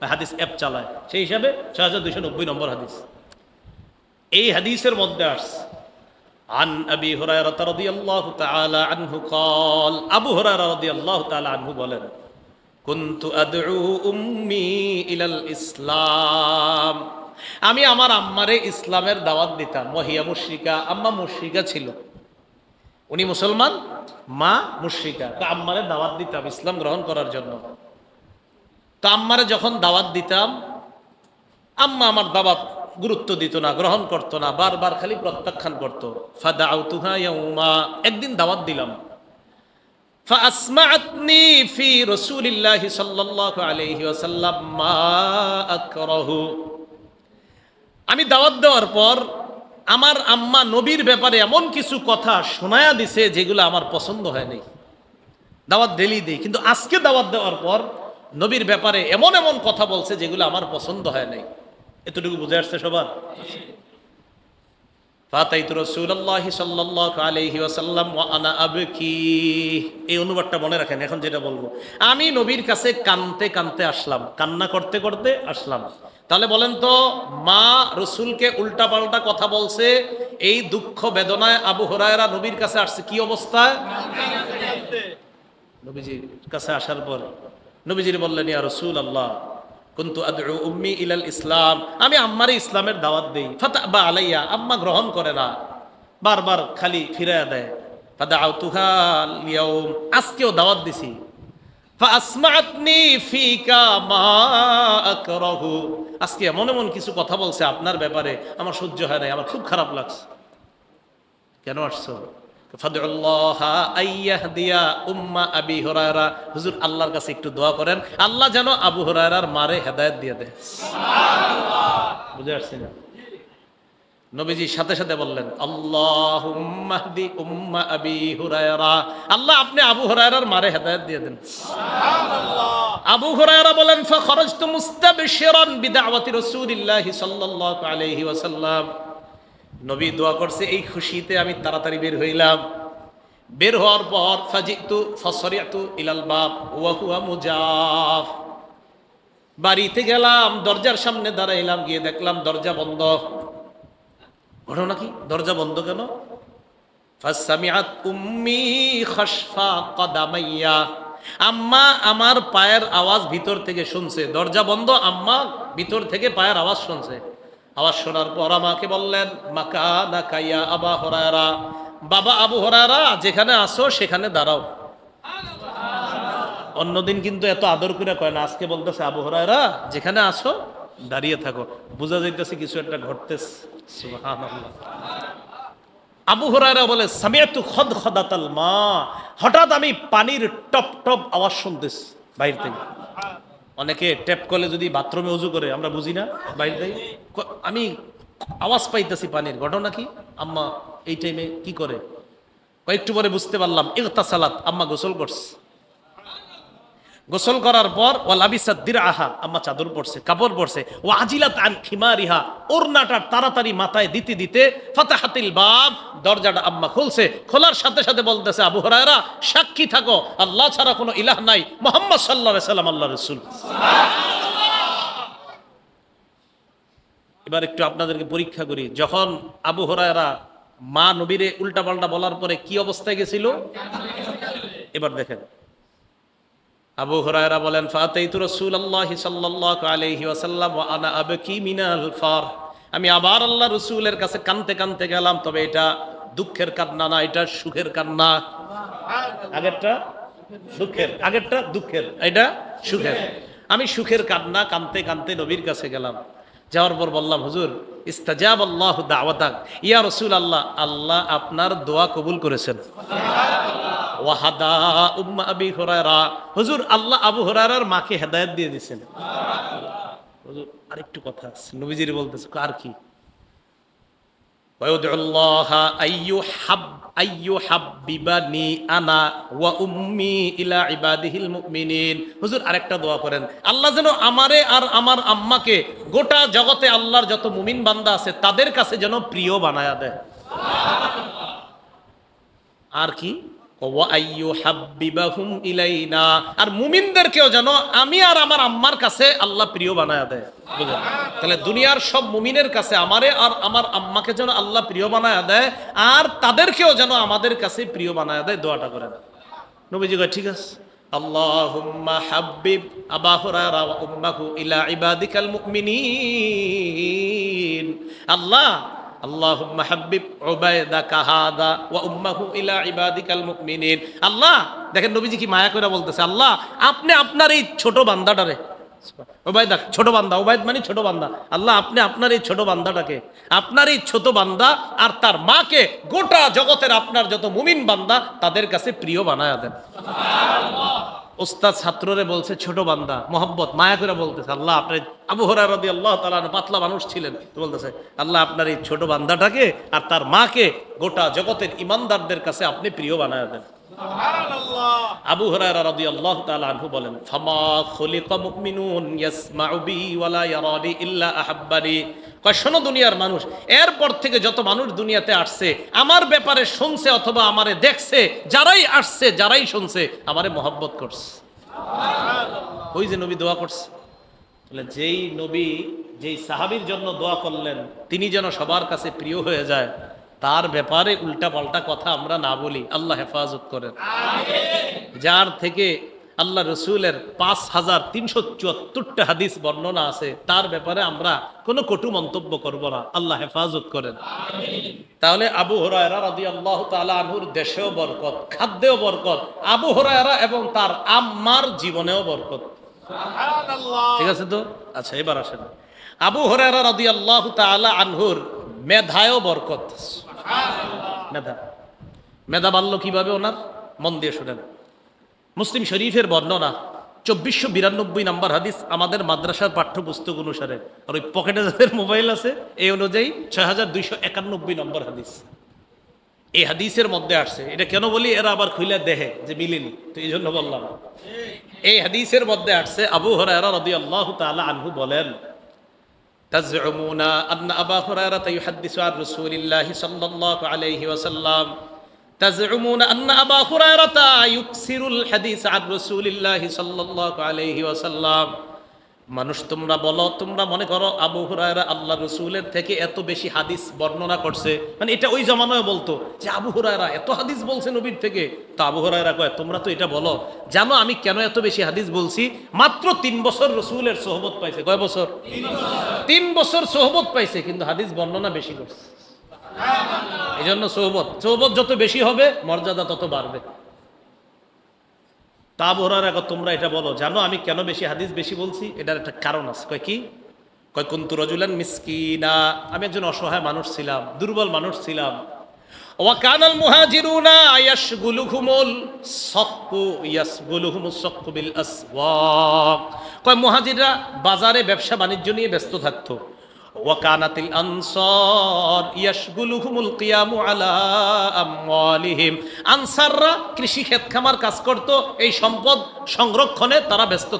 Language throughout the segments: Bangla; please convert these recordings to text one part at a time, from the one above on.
বা হাদিস অ্যাপ চালায় সেই হিসাবে ছয় হাজার দুইশো নব্বই নম্বর হাদিস এই হাদিসের মধ্যে আসছে عن أبي هريرة رضي الله تعالى عنه قال أبو هريرة رضي الله تعالى عنه বলেন كنت أدعو أمي إلى الإسلام আমি আমার আম্মারে ইসলামের দাওয়াত দিতাম মহিয়া মুশরিকা আম্মা মুশরিকা ছিল উনি মুসলমান মা মুশরিকা তো আম্মারে দাওয়াত দিতাম ইসলাম গ্রহণ করার জন্য তো আম্মারে যখন দাওয়াত দিতাম আম্মা আমার দাওয়াত গুরুত্ব দিত না গ্রহণ করতো না বারবার খালি প্রত্যাখ্যান করতো ফাদাউতুহা ইয়াউমা একদিন দাওয়াত দিলাম فأسمعتني في رسول الله صلى الله عليه وسلم ما أكره আমি দাওয়াত দেওয়ার পর আমার আম্মা নবীর ব্যাপারে এমন কিছু কথা শোনায়া দিছে যেগুলো আমার পছন্দ হয় নাই দাওয়াত ডেলি দিই কিন্তু আজকে দাওয়াত দেওয়ার পর নবীর ব্যাপারে এমন এমন কথা বলছে যেগুলো আমার পছন্দ হয় নাই। এতটুকু বুঝে আসছে সবার? ফাতাইতু ওয়াসাল্লাম ওয়া আনা আবকি। এই অনুবাদটা মনে রাখেন, এখন যেটা বলব। আমি নবীর কাছে কানতে কানতে আসলাম, কান্না করতে করতে আসলাম। তাহলে বলেন তো, মা রসুলকে উল্টা পাল্টা কথা বলছে, এই দুঃখ বেদনায় আবু হরায়রা নবীর কাছে আসছে, কি অবস্থায়? নবীজির কাছে আসার পর। নবীজির বললেন, ইয়া রসুল আল্লাহ কুন্তু আদউ উম্মি ইলাল ইসলাম। আমি আম্মারে ইসলামের দাওয়াত দেই। ফাতা বা আলাইয়া, আম্মা গ্রহণ করে না। বারবার খালি ফিরায়া দেয়। ফাদাউতুহা লিয়াউম আজকেও দাওয়াত দিছি। আজকে এমন এমন কিছু কথা বলছে আপনার ব্যাপারে। আমার সহ্য হয় নাই, আমার খুব খারাপ লাগছে। কেন আসছো? হুজুর আল্লাহর কাছে একটু দোয়া করেন। আল্লাহ যেন আবু হুরায়রার মারে হেদায়েত দিয়ে দেয়। বুঝে আসছি না? নবীজি সাথে সাথে বললেন আল্লাহ উম্মা আবি হুরায়রা। আল্লাহ আপনি আবু হুরায়রার মারে হেদায়েত দিয়ে দেন। আবু হুরায়রা বলেন ফখরজতু মুস্তাবশিরান বিদাওয়াতি রাসূলিল্লাহি সাল্লাল্লাহু আলাইহি ওয়াসাল্লাম। নবী দোয়া করছে, এই খুশিতে আমি তাড়াতাড়ি বের হইলাম। বের হওয়ার পর ফাজিতু ফসরিয়াতু ইলাল বাব, ওয়া হুয়া মুজাফ। বাড়িতে গেলাম, দরজার সামনে দাঁড়াইলাম, গিয়ে দেখলাম দরজা বন্ধ। ঘটনা কি দরজা বন্ধ কেন? ফাসামিআত উম্মি খাসফা কদামাইয়া। আম্মা আমার পায়ের আওয়াজ ভিতর থেকে শুনছে। দরজা বন্ধ, আম্মা ভিতর থেকে পায়ের আওয়াজ শুনছে। আওয়াজ শোনার পর আমাকে বললেন মাকা না কাইয়া আবা হরায়রা। বাবা আবু হরায়রা, যেখানে আসো সেখানে দাঁড়াও। অন্যদিন কিন্তু এত আদর করে কয় না, আজকে বলতেছে, আবু হরায়রা, যেখানে আসো দাঁড়িয়ে থাকো। বোঝা যাইতেছে কিছু একটা ঘটতেছে। আবু হরায়রা বলে সামিয়াতু খদ খদাতাল মা। হঠাৎ আমি পানির টপ টপ আওয়াজ শুনতেছি, বাইরে থেকে। অনেকে ট্যাপ কলে যদি বাথরুমে উজু করে, আমরা বুঝি না। বাইরে আমি আওয়াজ পাইতেছি পানির, ঘটনা কি? আম্মা এই টাইমে কি করে? কয়েকটু পরে বুঝতে পারলাম ইগতা সালাত আম্মা গোসল করছে। গোসল করার পর ও লাবিসাদ্দির আহা আম্মা চাদর পড়ছে কাপড় পড়ছে ও আজিলাত আন খিমারিহা ওরনাটার তাড়াতাড়ি মাথায় দিতে দিতে ফাতাহাতিল বাব, দরজাটা আম্মা খুলছে, খোলার সাথে সাথে বলতেছে, আবু হরায়রা, সাক্ষী থাকো, আল্লাহ ছাড়া কোনো ইলাহ নাই, মোহাম্মদ সাল্লাহ সাল্লাম আল্লাহ রসুল। এবার একটু আপনাদেরকে পরীক্ষা করি, যখন আবু হরায়রা মা নবীরে উল্টাপাল্টা বলার পরে কি অবস্থায় গেছিল? এবার দেখেন। আবু হরায়রা বলেন ফাতে রসুল সাল্লাল্লাহু আলাইহি ওয়াসাল্লাম ওয়া আনা আবকি মিনাল ফার। আমি আবার আল্লাহ রসুলের কাছে কানতে কানতে গেলাম, তবে এটা দুঃখের কান্না না, এটা সুখের কান্না। আগেরটা সুখের আগেরটা দুঃখের, এটা সুখের। আমি সুখের কান্না কানতে কানতে নবীর কাছে গেলাম। যাওয়ার পর বললাম হুজুর ইস্তাজাব আল্লাহ দাওয়াতাক। ইয়া রসুল আল্লাহ আল্লাহ আপনার দোয়া কবুল করেছেন। ওয়াহাদা উম্মা আবি হুরায়রা। হুজুর আল্লাহ আবু হুরায়রার মাকে হেদায়েত দিয়ে দিয়েছেন। হুজুর আরেকটু কথা আছে। নবীজির বলতেছে আর কি? ওয়ায়ুদুল্লাহ আইয়ু হাব আনা উম্মি ইলা দোয়া করেন। আল্লাহ যেন আমারে আর আমার আম্মাকে গোটা জগতে আল্লাহর যত বান্দা আছে, তাদের কাছে যেন প্রিয় বানায়া দেয়। আর কি? আর মুমিনদেরকেও যেন আমি আর আমার আম্মার কাছে আল্লাহ প্রিয় বানায় দেয়। বুঝলেন? তাহলে দুনিয়ার সব মুমিনের কাছে আমারে আর আমার আম্মাকে যেন আল্লাহ প্রিয় বানায় দেয়, আর তাদেরকেও যেন আমাদের কাছে প্রিয় বানায় দেয়, দোয়াটা করে দেয় নবীজি ঠিক আছে। আল্লাহুম্মা হাব্বিব আবা হুরায়রা ওয়া উম্মাহু ইলা ইবাদিকাল মুমিনিন। আল্লাহ আল্লাহুম্মা হাব্বিব উবাইদাকা হাদা ওয়া উম্মাহু ইলা ইবাদিকাল মুমিনিন। আল্লাহ, দেখেন নবীজি কি মায়া করে বলতেছে, আল্লাহ, আপনি আপনার এই ছোট বান্দাটারে ওবায়দা ছোট বান্দা ওবায়দ মানে ছোট বান্দা। আল্লাহ, আপনি আপনার এই ছোট বান্দাটাকে, আপনার এই ছোট বান্দা আর তার মাকে গোটা জগতের আপনার যত মুমিন বান্দা তাদের কাছে প্রিয় বানায় দেন। ওস্তাদ ছাত্ররে বলছে, ছোট বান্দা মোহাম্মত মায়া করে বলতেছে, আল্লাহ আপনার আবু হরারদি আল্লাহ তালা পাতলা মানুষ ছিলেন। তো বলতেছে, আল্লাহ আপনার এই ছোট বান্দাটাকে আর তার মাকে গোটা জগতের ইমানদারদের কাছে আপনি প্রিয় বানায় দেন। আবু হুরায়রা রাদিয়াল্লাহু তাআলা আনহু বলেন ফামা খুলিকা মুমিনুন ইয়াসমাউ বি ওয়ালা ইয়ারানি ইল্লা আহাব্বানি। কয় শোনো দুনিয়ার মানুষ এরপর থেকে যত মানুষ দুনিয়াতে আসছে আমার ব্যাপারে শুনছে অথবা আমারে দেখছে যারাই আসছে যারাই শুনছে আমারে মহব্বত করছে। ওই যে নবী দোয়া করছে। বলে যেই নবী যেই সাহাবীর জন্য দোয়া করলেন তিনি যেন সবার কাছে প্রিয় হয়ে যায় তার ব্যাপারে উল্টা পাল্টা কথা আমরা না বলি। আল্লাহ হেফাজত করেন। যার থেকে আল্লাহ রসুলের পাঁচ হাজার তিনশো চুয়াত্তরটা হাদিস বর্ণনা আছে তার ব্যাপারে আমরা কোনো কটু মন্তব্য করব না। আল্লাহ হেফাজত করেন। তাহলে আবু হরায়রা রাদি আল্লাহ আনহুর দেশেও বরকত খাদ্যেও বরকত আবু হরায়রা এবং তার আম্মার জীবনেও বরকত। ঠিক আছে তো? আচ্ছা এবার আসেন। আবু হরায়রা রাদি আল্লাহ তালা আনহুর মেধায়ও বরকত। মেধা মেধা বাড়লো কীভাবে ওনার? মন দিয়ে শুনেন মুসলিম শরীফের বর্ণনা, চব্বিশশো বিরানব্বই নাম্বার হাদিস আমাদের মাদ্রাসার পাঠ্যপুস্তক অনুসারে, আর ওই পকেটে যাদের মোবাইল আছে, এই অনুযায়ী ছয় হাজার দুইশো একানব্বই নম্বর হাদিস। এই হাদিসের মধ্যে আসছে, এটা কেন বলি, এরা আবার খুলে দেহে যে মিলেনি, তো এই জন্য বললাম। এই হাদিসের মধ্যে আসছে, আবু হরায়রা রদি আল্লাহ তালা আনহু বলেন تزعمون أن أبا هريرة يحدث عن رسول الله صلى الله عليه وسلم. تزعمون أن أبا هريرة يكسر الحديث عن رسول الله صلى الله عليه وسلم. মানুষ তোমরা বলো, তোমরা মনে করো আবু হুরায়রা আল্লাহ রসুলের থেকে এত বেশি হাদিস বর্ণনা করছে। মানে এটা ওই জমানায় বলতো যে আবু হুরায়রা এত হাদিস বলছে নবীর থেকে। তো আবু হুরায়রা কয়, তোমরা তো এটা বলো, জানো আমি কেন এত বেশি হাদিস বলছি? মাত্র তিন বছর রসুলের সোহবত পাইছে। কয় বছর? তিন বছর সোহবত পাইছে, কিন্তু হাদিস বর্ণনা বেশি করছে। এই জন্য সোহবত সোহবত যত বেশি হবে, মর্যাদা তত বাড়বে। তা বোরার আগে তোমরা এটা বলো। জানো আমি কেন বেশি হাদিস বেশি বলছি? এটার একটা কারণ আছে। কয় কি? কয়, কুন্তু রজুলান মিসকিনা। আমি একজন অসহায় মানুষ ছিলাম, দুর্বল মানুষ ছিলাম। ওয়াকানাল মুহাজিরুনা ইয়াশগুলুহুমুল সাক্কু ইয়াশগুলুহুমুস সাক্কু বিল আসওয়াক। কয়, মুহাজিররা বাজারে ব্যবসা বাণিজ্য নিয়ে ব্যস্ত থাকতো। আনসাররা কৃষি ক্ষেত খামার কাজ করত, এই সম্পদ সংরক্ষণে তারা ব্যস্ত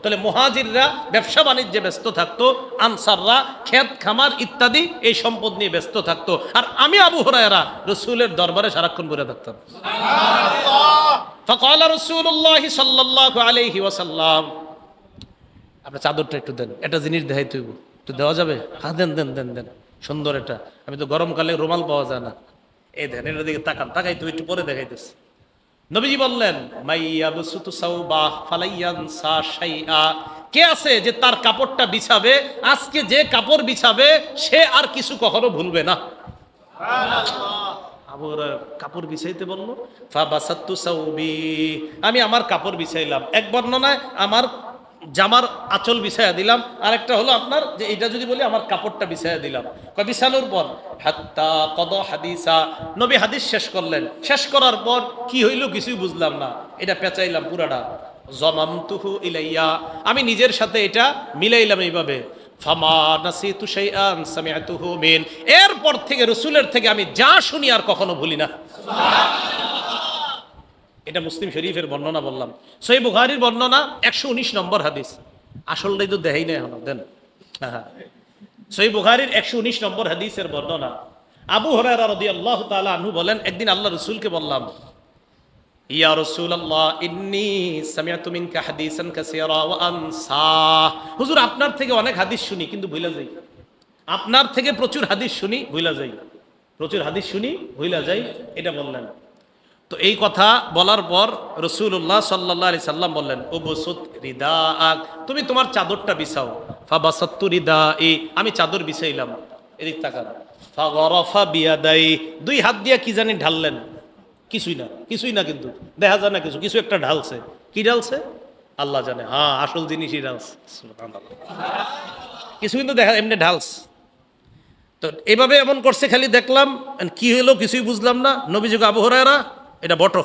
তাহলে মুহাজিররা, ব্যবসা বাণিজ্যে ব্যস্ত আনসাররা ক্ষেত খামার ইত্যাদি এই সম্পদ নিয়ে ব্যস্ত থাকতো। আর আমি আবু হুরায়রা, রসুলের দরবারে সারাক্ষণ ঘুরে থাকতাম। ফকাল রসুল্লাহ সাল্লাহ আপনার চাদরটা একটু দেন, এটা জিনিস দেখাই তুই একটু দেওয়া যাবে? হ্যাঁ দেন দেন দেন দেন। সুন্দর এটা। আমি তো গরমকালে রুমাল পাওয়া যায় না। এই দেন এটার দিকে তাকান তাকাই তুই একটু পরে দেখাইতেছি। নবীজি বললেন কে আছে যে তার কাপড়টা বিছাবে? আজকে যে কাপড় বিছাবে সে আর কিছু কখনো ভুলবে না। কাপড় বিছাইতে বলল আমি আমার কাপড় বিছাইলাম। এক বর্ণনায় আমার জামার আঁচল বিছাইয়া দিলাম। আর একটা হলো আপনার যে এটা যদি বলি, আমার কাপড়টা বিছাইয়া দিলাম। কয় বিছানোর পর, হাত্তা কদ হাদিসা। নবী হাদিস শেষ করলেন। শেষ করার পর কি হইল কিছুই বুঝলাম না। এটা পেঁচাইলাম পুরাটা। জমামতুহু ইলাইয়া। আমি নিজের সাথে এটা মিলাইলাম এইভাবে। এরপর থেকে, রসুলের থেকে আমি যা শুনি আর কখনো ভুলি না। এটা মুসলিম শরীফের বর্ণনা বললাম। সই বুখারির বর্ণনা একশো উনিশ নম্বর হাদিস। আসলটাই তো দেখাই নাই এখন, দেন। হ্যাঁ। সই বুখারির একশো উনিশ নম্বর হাদিসের বর্ণনা। আবু হরারা রদি আল্লাহ তালা আনহু বলেন, একদিন আল্লাহ রসুলকে বললাম, ইয়া রাসূলুল্লাহ, ইন্নী সামিআতু মিনকা হাদিসান হুজুর, আপনার থেকে অনেক হাদিস শুনি, কিন্তু ভুলে যাই। আপনার থেকে প্রচুর হাদিস শুনি, ভুলা যাই। প্রচুর হাদিস শুনি, ভুলা যাই, এটা বললেন। তো এই কথা বলার পর রসুল্লাহ সাল্লাহ আলি সাল্লাম বললেন ও বসুত রিদা আক তুমি তোমার চাদরটা বিছাও। ফা বাসাত্তু রিদা এ আমি চাদর বিছাইলাম। এদিক তাকান। ফা গরফা বিয়াদাই, দুই হাত দিয়ে কি জানি ঢাললেন। কিছুই না কিছুই না কিন্তু। দেখা যায় না কিছু কিছু একটা ঢালছে। কি ঢালছে? আল্লাহ জানে। হ্যাঁ আসল জিনিসই সুবহানাল্লাহ। কিছু কিন্তু দেখা, এমনি ঢালস তো এভাবে এমন করছে, খালি দেখলাম কি হলো কিছুই বুঝলাম না। নবীযুগ আবহরায়রা এটা বটো।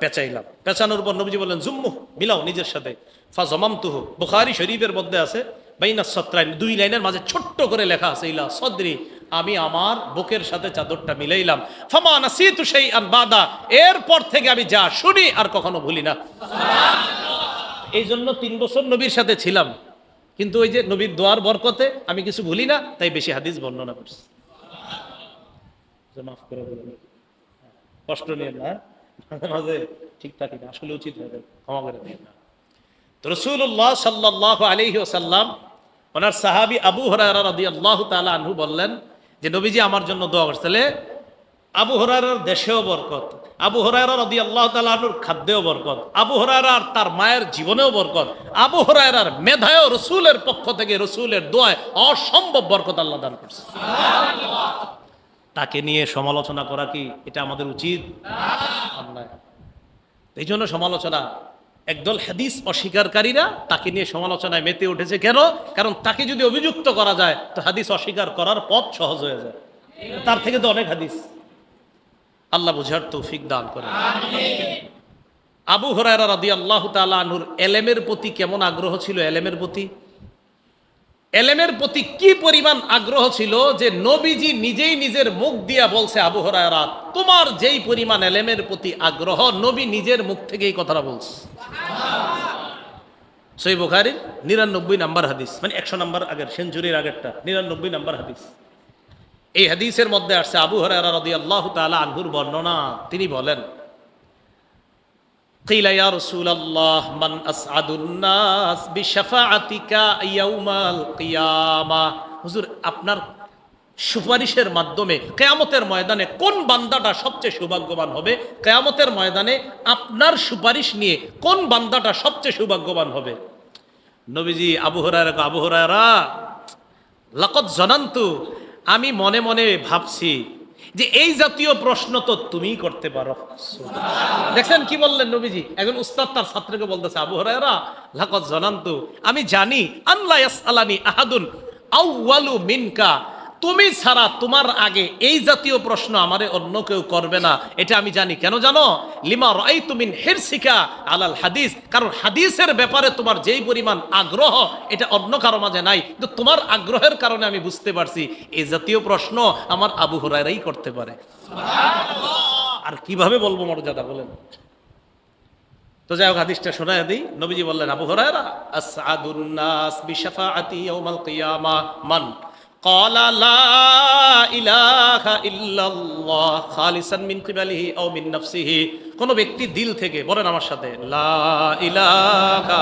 পেঁচাইলাম। পেঁচানোর পর নবীজি বললেন, জুম্মু, মিলাও নিজের সাথে। ফা জমাম তুহু বুখারি শরীফের মধ্যে আছে, বাইনা সত্রাইন, দুই লাইনের মাঝে ছোট্ট করে লেখা আছে, ইলা সদরি, আমি আমার বুকের সাথে চাদরটা মিলাইলাম। ফামা সেই আন বাদা, এরপর থেকে আমি যা শুনি আর কখনো ভুলি না। এই জন্য তিন বছর নবীর সাথে ছিলাম। কিন্তু ওই যে নবীর দোয়ার বরকতে আমি কিছু ভুলি না, তাই বেশি হাদিস বর্ণনা করছি। মাফ করে কষ্ট নিয়ে না। মাঝে মাঝে ঠিক থাকি না, আসলে উচিত হবে, ক্ষমা করে দিন না। তো রসুল্লাহ সাল্লাহ আলহি ওসাল্লাম ওনার সাহাবি আবু হরারা রদি আল্লাহ তালা আনহু বললেন যে, নবীজি আমার জন্য দোয়া করছে। আবু হরারার দেশেও বরকত, আবু হরারা রদি আল্লাহ তালুর খাদ্যেও বরকত, আবু হরারার তার মায়ের জীবনেও বরকত, আবু হরারার মেধায়ও রসুলের পক্ষ থেকে রসুলের দোয়ায় অসম্ভব বরকত আল্লাহ দান করছে। তাকে নিয়ে সমালোচনা করা কি এটা আমাদের উচিত? এই জন্য সমালোচনা, একদল হাদিস অস্বীকারীরা তাকে নিয়ে সমালোচনায় মেতে উঠেছে কেন? কারণ তাকে যদি অভিযুক্ত করা যায়, তো হাদিস অস্বীকার করার পথ সহজ হয়ে যায়। তার থেকে তো অনেক হাদিস। আল্লাহ বুঝার তৌফিক দান করে আবু হরায়রা রাদি আল্লাহ তালুর এলেমের প্রতি কেমন আগ্রহ ছিল? এলেমের প্রতি? এলেমের প্রতি কি পরিমাণ আগ্রহ ছিল যে নবীজি নিজেই নিজের মুখ দিয়া বলছে, আবু হরায়রা, তোমার যেই পরিমাণ এলেমের প্রতি আগ্রহ, নবী নিজের মুখ থেকে এই কথাটা বলছে। সই বুখারির নিরানব্বই নাম্বার হাদিস মানে একশো নাম্বার আগের, সেঞ্চুরির আগেরটা, নিরানব্বই নাম্বার হাদিস। এই হাদিসের মধ্যে আসছে, আবু হরায়রা রদি আল্লাহ তালা আনহুর বর্ণনা, তিনি বলেন قيل يا رسول الله من أسعد الناس بشفاعتك يوم القيامة হুজুর আপনার সুপারিশের মাধ্যমে কেয়ামতের ময়দানে কোন বান্দাটা সবচেয়ে সৌভাগ্যবান হবে কেয়ামতের ময়দানে আপনার সুপারিশ নিয়ে কোন বান্দাটা সবচেয়ে সৌভাগ্যবান হবে নবীজি আবু হরায়রা আবু হরায়রা লাকত জনান্তু আমি মনে মনে ভাবছি যে এই জাতীয় প্রশ্ন তো তুমিই করতে পারো। দেখছেন কি বললেন নবীজি? একজন উস্তাদ তার ছাত্রকে বলতেছে, আবু হরাইরা লাকত জানান্তু, আমি জানি আল্লাহ ইয়াসআলানি আহাদুন আউয়ালু মিনকা তুমি ছাড়া তোমার আগে এই জাতীয় প্রশ্ন আমারে অন্য কেউ করবে না। এটা আমি জানি। কেন জানো? লিমা রাই তুমিন হিরসিকা আলাল হাদিস। কারণ হাদিসের ব্যাপারে তোমার যেই পরিমাণ আগ্রহ এটা অন্য কারও মাঝে নাই। কিন্তু তোমার আগ্রহের কারণে আমি বুঝতে পারছি এই জাতীয় প্রশ্ন আমার আবু হরাইরাই করতে পারে। আর কীভাবে বলব মর্যাদা বলেন? তো যাই হোক হাদিসটা শোনায় দিই। নবীজি বললেন আবু হরায়রা আসআদুন নাস বিশাফাআতি ইয়াউমাল কিয়ামা মান قال لا إله إلا الله خالصا من قبله أو من نفسه কোন ব্যক্তি দিল থেকে বলেন আমার সাথে লা ইলাহা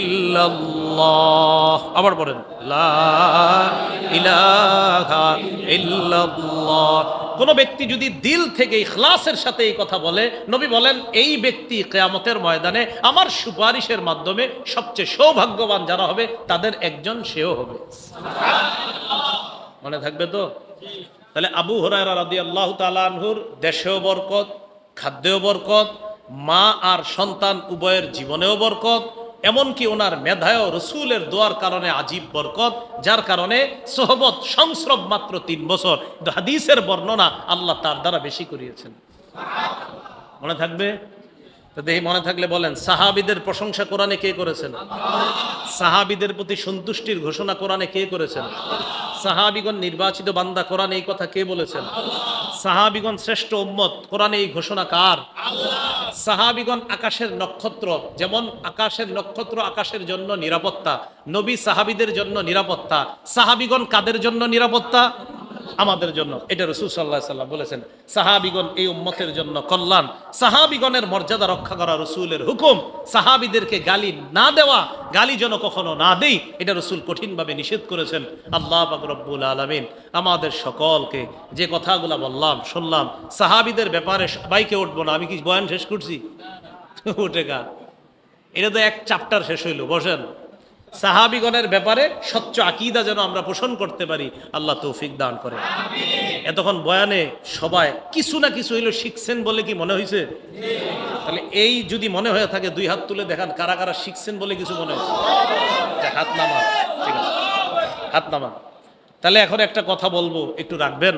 ইল্লাল্লাহ আবার বলেন লা ইলাহা ইল্লাল্লাহ কোন ব্যক্তি যদি দিল থেকে ইখলাসের সাথে এই কথা বলে, নবী বলেন, এই ব্যক্তি কেয়ামতের ময়দানে আমার সুপারিশের মাধ্যমে সবচেয়ে সৌভাগ্যবান যারা হবে, তাদের একজন সেও হবে। মনে থাকবে তো? তাহলে আবু হরায়রা রাদি দেশেও বরকত, খাদ্যেও বরকত, মা আর সন্তান উভয়ের জীবনেও বরকত এমনকি ওনার মেধায় রসুলের দোয়ার কারণে আজীব বরকত, যার কারণে সোহবত সংস্রব মাত্র তিন বছর। হাদিসের বর্ণনা আল্লাহ তার দ্বারা বেশি করিয়েছেন। মনে থাকবে? দেখি মনে থাকলে বলেন, সাহাবিদের প্রশংসা কোরআনে কে করেছেন? সাহাবিদের প্রতি সন্তুষ্টির ঘোষণা কোরআনে কে করেছেন? সাহাবিগণ নির্বাচিত বান্দা কোরআনে এই কথা কে বলেছেন? সাহাবিগণ শ্রেষ্ঠ উম্মত কোরআনে এই ঘোষণা কার? সাহাবিগণ আকাশের নক্ষত্র, যেমন আকাশের নক্ষত্র আকাশের জন্য নিরাপত্তা, নবী সাহাবিদের জন্য নিরাপত্তা, সাহাবিগণ কাদের জন্য নিরাপত্তা? আমাদের জন্য। এটা রসুল সাল্লাহ সাল্লাম বলেছেন, সাহাবিগণ এই উম্মতের জন্য কল্যাণ। সাহাবিগণের মর্যাদা রক্ষা করা রসুলের হুকুম। সাহাবিদেরকে গালি না দেওয়া, গালি যেন কখনো না দেই, এটা রসুল কঠিনভাবে নিষেধ করেছেন। আল্লাহ রব্বুল আলমিন। আমাদের সকলকে যে কথাগুলো বললাম, শুনলাম, সাহাবিদের ব্যাপারে সবাইকে উঠবো না। আমি কি বয়ান শেষ করছি? উঠে গা। এটা তো এক চাপ্টার শেষ হইল, বসেন। সাহাবিগণের ব্যাপারে স্বচ্ছ আকিদা যেন আমরা পোষণ করতে পারি, আল্লাহ তৌফিক দান করে। এতক্ষণ বয়ানে সবাই কিছু না কিছু হইল শিখছেন বলে কি মনে হয়েছে তাহলে এই যদি মনে হয়ে থাকে, দুই হাত তুলে দেখান কারা কারা শিখছেন বলে কিছু মনে হয়েছে হাত নামান, ঠিক আছে? হাত নামান। তাহলে এখন একটা কথা বলব, একটু রাখবেন?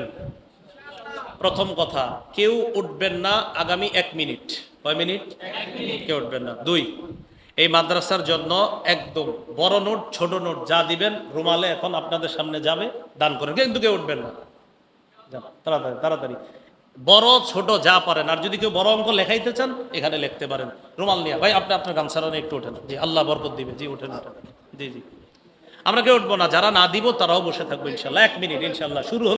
প্রথম কথা, কেউ উঠবেন না আগামী এক মিনিট। কয় মিনিট? কেউ উঠবেন না। দুই এই মাদ্রাসার জন্য একদম বড় নোট, ছোট নোট যা দিবেন, রুমালে এখন আপনাদের সামনে যাবে, দান করেন। কিন্তু কেউ উঠবেন না। তাড়াতাড়ি তাড়াতাড়ি। বড়, ছোট যা পারেন। আর যদি কেউ বড় অঙ্ক লেখাইতে চান, এখানে লিখতে পারেন। রুমাল নিয়ে, ভাই, আপনি আপনার গামছারা নিয়ে একটু ওঠেন জি, আল্লাহ বরকত দিবে। জি ওঠেন জি জি। আমরা কেউ উঠবো না। যারা না দিব, তারাও বসে থাকব, ইনশাল্লাহ। এক মিনিট, ইনশাল্লাহ। শুরু